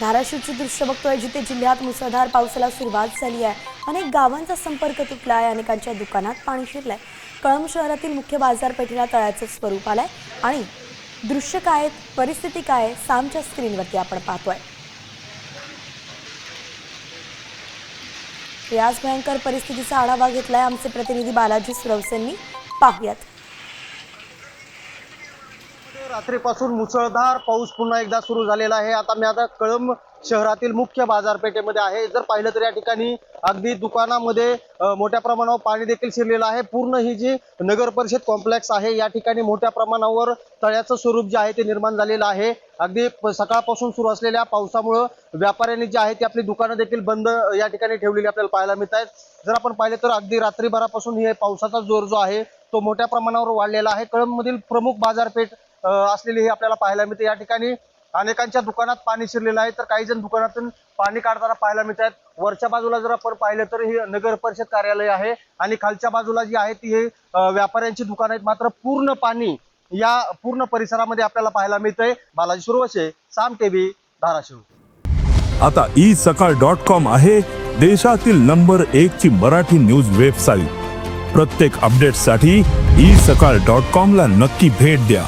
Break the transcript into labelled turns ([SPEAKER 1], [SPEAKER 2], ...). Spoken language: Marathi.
[SPEAKER 1] धाराशिवची दृश्य बघतोय जिथे जिल्ह्यात मुसळधार पावसाला सुरुवात झाली आहे. अनेक गावांचा संपर्क तुटला आहे अनेकांच्या दुकानात पाणी शिरलंय. कळंब शहरातील मुख्य बाजारपेठेला तळ्याचं स्वरूप आलंय. आणि दृश्य काय परिस्थिती काय आहे, सामच्या स्क्रीनवरती आपण पाहतोय. याच भयंकर परिस्थितीचा आढावा घेतलाय आमचे प्रतिनिधी बालाजी सुरवसेंनी. पाहूयात.
[SPEAKER 2] रात्रीपासून मुसळधार पाऊस पुन्हा एकदा सुरू झालेला आहे. आता मी आता कळंब शहरातील मुख्य बाजारपेठेमध्ये आहे. जर पाहिलं तर या ठिकाणी अगदी दुकानामध्ये मोठ्या प्रमाणावर पाणी देखील शिरलेलं आहे. पूर्ण ही जी नगर परिषद कॉम्प्लेक्स आहे या ठिकाणी मोठ्या प्रमाणावर तळ्याचं स्वरूप जे आहे ते निर्माण झालेलं आहे. अगदी सकाळपासून सुरू असलेल्या पावसामुळं व्यापाऱ्यांनी जे आहे ते आपली दुकानं देखील बंद या ठिकाणी ठेवलेली आपल्याला पाहायला मिळत आहेत जर आपण पाहिलं तर अगदी रात्रीभरापासून हे पावसाचा जोर जो आहे तो मोठ्या प्रमाणावर वाढलेला आहे. कळंबमधील प्रमुख बाजारपेठ असलेली हे आपल्याला पाहायला मिळते. या ठिकाणी अनेकांच्या दुकानात पाणी शिरलेलं आहे. तर काही जण दुकानातून पाणी काढताना पाहायला मिळत आहेत वरच्या बाजूला जर आपण पाहिलं तर हे नगर परिषद कार्यालय आहे आणि खालच्या बाजूला जी आहे ती हे व्यापाऱ्यांची दुकान आहेत. मात्र पूर्ण पाणी या पूर्ण परिसरामध्ये आपल्याला पाहायला मिळतंय. बालाजी सुरवसे साम टीव्ही धाराशिव.
[SPEAKER 3] आता ई सकाळ डॉट कॉम आहे देशातील नंबर एक ची मराठी न्यूज वेबसाईट. प्रत्येक अपडेटसाठी ई सकाळ डॉट कॉम ला नक्की भेट द्या.